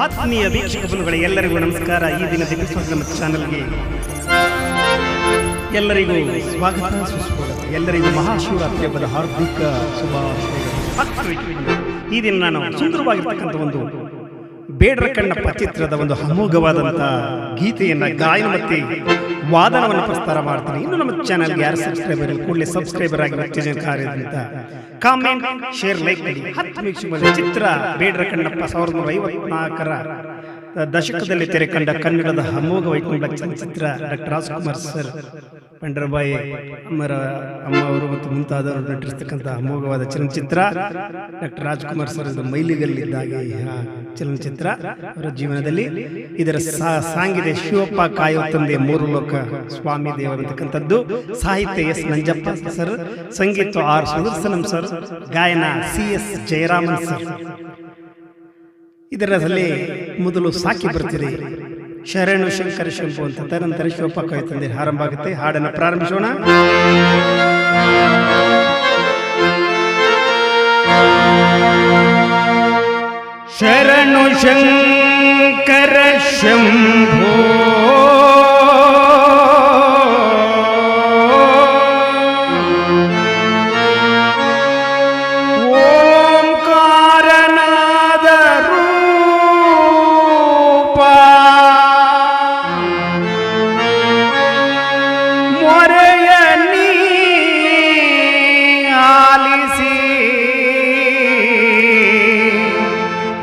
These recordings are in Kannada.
ಆತ್ಮೀಯ ವೀಕ್ಷಕ ಬಂಧುಗಳ ಎಲ್ಲರಿಗೂ ನಮಸ್ಕಾರ. ಈ ದಿನದ ಎಪಿಸೋಡ್ ನಮ್ಮ ಚಾನಲ್ಗೆ ಎಲ್ಲರಿಗೂ ಸ್ವಾಗತ ಎಲ್ಲರಿಗೂ ಮಹಾಶಿವರಾತ್ರಿ ಹಬ್ಬದ ಹಾರ್ದಿಕ ಶುಭಾಶಯಗಳು. ಈ ದಿನ ನಾನು ಸುಂದರವಾಗಿರ್ತಕ್ಕಂಥ ಒಂದು ಬೇಡರ ಕಣ್ಣಪ್ಪ ಚಿತ್ರದ ಒಂದು ಅಮೋಘವಾದಂಥ ಗೀತೆಯನ್ನ ಗಾಯನ ಮತ್ತೆ ವಾದನವನ್ನು ಪ್ರಸ್ತಾರ ಮಾಡ್ತೀನಿ. ಇನ್ನು ನಮ್ಮ ಚಾನಲ್ ಯಾರು ಸಬ್ಸ್ಕ್ರೈಬರ್ ಕೂಡಲೇ ಸಬ್ಸ್ಕ್ರೈಬರ್ ಆಗಿ ಕಾರ್ಯದಿಂದ ಕಾಮೆಂಟ್ ಶೇರ್ ಲೈಕ್ ಮಾಡಿ. ಹತ್ತು ಚಿತ್ರ ಬೇಡರ ಕಣ್ಣಪ್ಪ ಸಾವಿರದ ಒಂಬೈನೂರ ಐವತ್ನಾಲ್ಕರ ದಶಕದಲ್ಲಿ ತೆರೆ ಕಂಡ ಕನ್ನಡದ ಅಮೋಘ ವೈಕುಂಠ ಚಲನಚಿತ್ರ ಡಾಕ್ಟರ್ ರಾಜ್ಕುಮಾರ್ ಸರ್. ಪಂಡರಬಾಯಿ ಅಮ್ಮರ ಅಮ್ಮ ಅವರು ಮತ್ತು ಮುಂತಾದವರು ನಟಿಸ್ತಕ್ಕಂಥ ಅಮೋಘವಾದ ಚಲನಚಿತ್ರ ಡಾಕ್ಟರ್ ರಾಜ್ಕುಮಾರ್ ಸರ್ ಮೈಲಿಗಲ್ಲಿದ್ದಾಗ ಚಲನಚಿತ್ರ ಅವರ ಜೀವನದಲ್ಲಿ ಇದರ ಸಾಂಗಿದೆ ಶಿವಪ್ಪ ಕಾಯೋ ತಂದೆ ಮೂರು ಲೋಕ ಸ್ವಾಮಿ ದೇವರಂತಕ್ಕಂಥದ್ದು ಸಾಹಿತ್ಯ ಎಸ್ ನಂಜಪ್ಪ ಸರ್, ಸಂಗೀತ ಆರ್ ಸುದರ್ಶನಂ ಸರ್, ಗಾಯನ ಸಿ ಎಸ್ ಜಯರಾಮನ್ ಸರ್. ಇದರಲ್ಲಿ ಮೊದಲು ಸಾಕಿ ಬರ್ತೀರಿ. ಶರಣು ಶಂಕರ ಶಂಭು ಅಂತ ತದನಂತರ ಶಿವಪ್ಪ ಕೈ ತಂದೆ ಆರಂಭ ಆಗುತ್ತೆ ಹಾಡನ್ನು ಪ್ರಾರಂಭಿಸೋಣ. ಶರಣು ಶಂಕರ ಶಂಭೋ.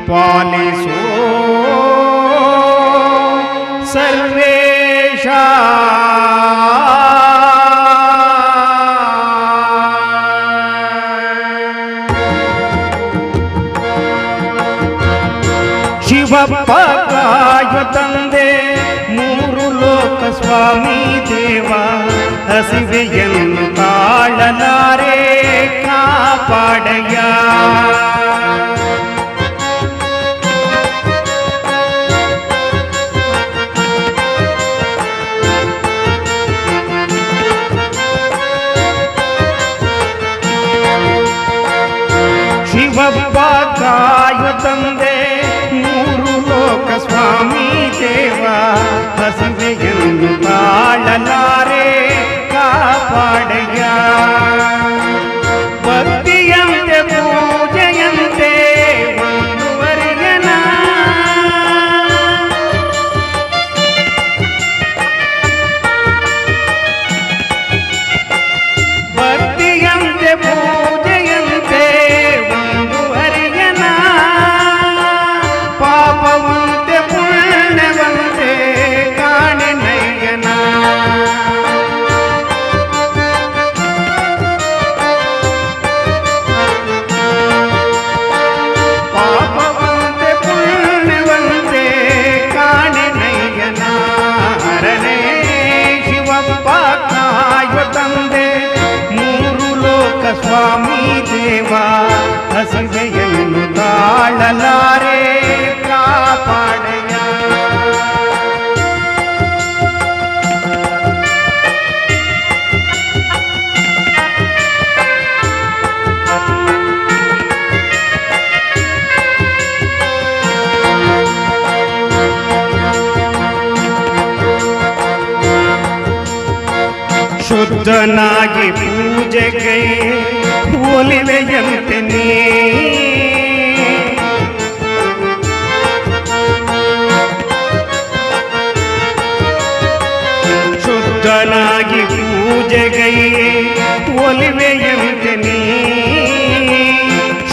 ಪಾಲಿಸೋ ಸರ್ವೇಶ ಶಿವಪ್ಪ ಕಾಯ ತಂದೆ ಮೂರು ಲೋಕ ಸ್ವಾಮಿ ದೇವ ಹಸಿವೆಯನ್ನು ತಾಳಲಾರೆ ದೇವ ಹಸಿವೆಯನ್ನು ತಾಳಲಾರೆ ಶುದ್ಧನಾಗಿ ಪೂಜೆಗೆ ಒಲಿವೆಯಂತೆ ನೀ ಶುದ್ಧನಾಗಿ ಪೂಜೆಗೆ ಒಲಿವೆಯಂತೆ ನೀ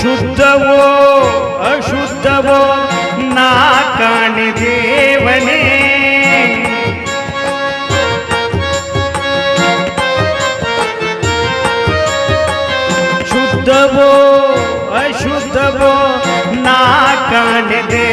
ಶುದ್ಧವೋ ಅಶುದ್ಧವೋ ನಾ ಕಾಣಿ ದೇವನೇ যাব না কানে দে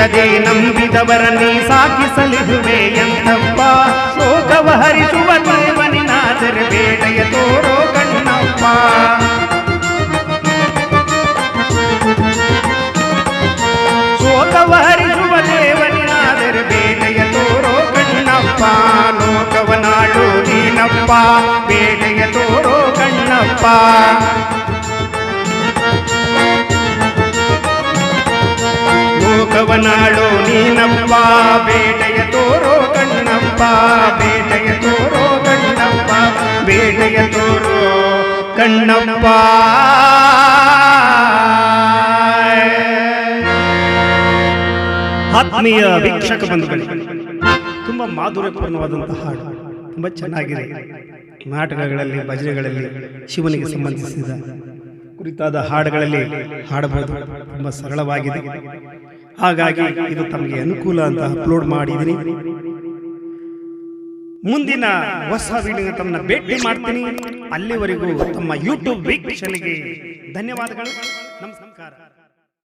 ಏಕಚಿತ್ತದೆ ನಂಬಿದವರ ನೀ ಸಾಕಿ ಸಲಿಹುವೆ ಎಂತಪ್ಪ ಶೋಕವ ಹರಿಸುವ ದೇವನಿನಾದರೆ ಬೇಡಯ ತೋರೋ ಕಣ್ಣಪ್ಪ. ಶೋಕವ ಹರಿಸುವ ದೇವನಿನಾದರೆ ಬೇಡಯ ತೋರೋ ಕಣ್ಣಪ್ಪ? ಲೋಕವನಾಡು ನೀನಪ್ಪ, ಬೇಡಯ ತೋರೋ ಕಣ್ಣಪ್ಪ. ಲೋಕವನಾಡು ನೀನಪ್ಪ, ಬೇಟೆಯ ತೋರೋ ಕಣ್ಣಪ್ಪ, ಬೇಟೆಯ ತೋರೋ ಕಣ್ಣಪ್ಪ, ಬೇಟೆಯ ತೋರೋ ಕಣ್ಣಪ್ಪ. ಆತ್ಮೀಯ ವೀಕ್ಷಕ ಬಂಧುಗಳು, ತುಂಬಾ ಮಾಧುರ್ಯಪೂರ್ಣವಾದಂತಹ ಹಾಡು, ತುಂಬ ಚೆನ್ನಾಗಿದೆ. ನಾಟಕಗಳಲ್ಲಿ, ಭಜನೆಗಳಲ್ಲಿ ಶಿವನಿಗೆ ಸಂಬಂಧಿಸಿದ ಕುರಿತಾದ ಹಾಡುಗಳಲ್ಲಿ ಹಾಡಬಹುದು. ತುಂಬಾ ಸರಳವಾಗಿದೆ. ಹಾಗಾಗಿ ಇದು ತಮಗೆ ಅನುಕೂಲ ಅಂತ ಅಪ್ಲೋಡ್ ಮಾಡಿದ್ದೀನಿ. ಮುಂದಿನ ಹೊಸ ವಿಡಿಯೋ ತಮ್ಮನ್ನ ಭೇಟಿ ಮಾಡ್ತೀನಿ. ಅಲ್ಲಿವರೆಗೂ ತಮ್ಮ ಯೂಟ್ಯೂಬ್ ವೀಕ್ಷಣೆಗೆ ಧನ್ಯವಾದಗಳು. ನಮಸ್ಕಾರ.